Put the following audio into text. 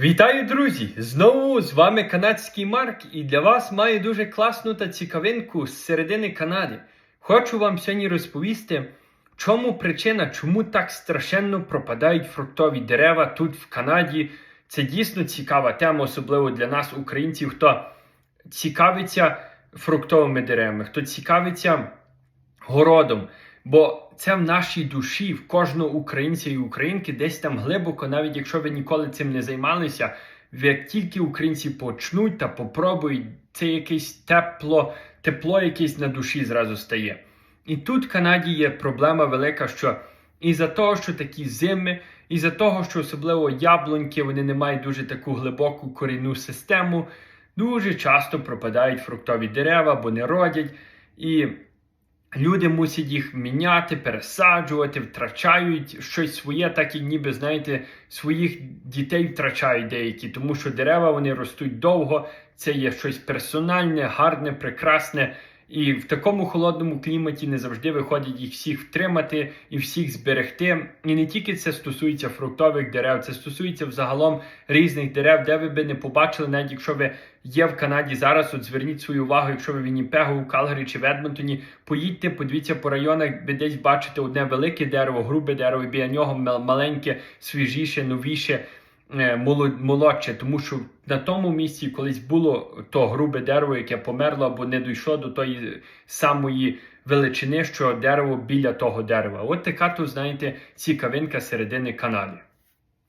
Вітаю, друзі! Знову з вами канадський Марк, і для вас маю дуже класну та цікавинку з середини Канади. Хочу вам сьогодні розповісти, чому причина, чому так страшенно пропадають фруктові дерева тут в Канаді. Це дійсно цікава тема, особливо для нас, українців, хто цікавиться фруктовими деревами, хто цікавиться городом. Бо це в нашій душі, в кожного українця і українки, десь там глибоко, навіть якщо ви ніколи цим не займалися, як тільки українці почнуть та попробують, це якесь тепло, тепло якесь на душі зразу стає. І тут в Канаді є проблема велика, що із-за того, що такі зими, із-за того, що особливо яблуньки, вони не мають дуже таку глибоку корінну систему, дуже часто пропадають фруктові дерева, бо не родять. І Люди мусять їх міняти, пересаджувати, втрачають щось своє, так і ніби, знаєте, своїх дітей втрачають деякі, тому що дерева вони ростуть довго, це є щось персональне, гарне, прекрасне. І в такому холодному кліматі не завжди виходить їх всіх втримати і всіх зберегти. І не тільки це стосується фруктових дерев, це стосується взагалом різних дерев, де ви би не побачили, навіть якщо ви є в Канаді зараз, от зверніть свою увагу, якщо ви в Вінніпегу, у Калгарі чи в Едмонтоні, поїдьте, подивіться по районах, ви десь бачите одне велике дерево, грубе дерево, і біля нього мал- маленьке, свіжіше, новіше. Е, молодше, тому що на тому місці колись було то грубе дерево, яке померло або не дійшло до тої самої величини, що дерево біля того дерева. От така тут, знаєте, цікавинка середини Канади.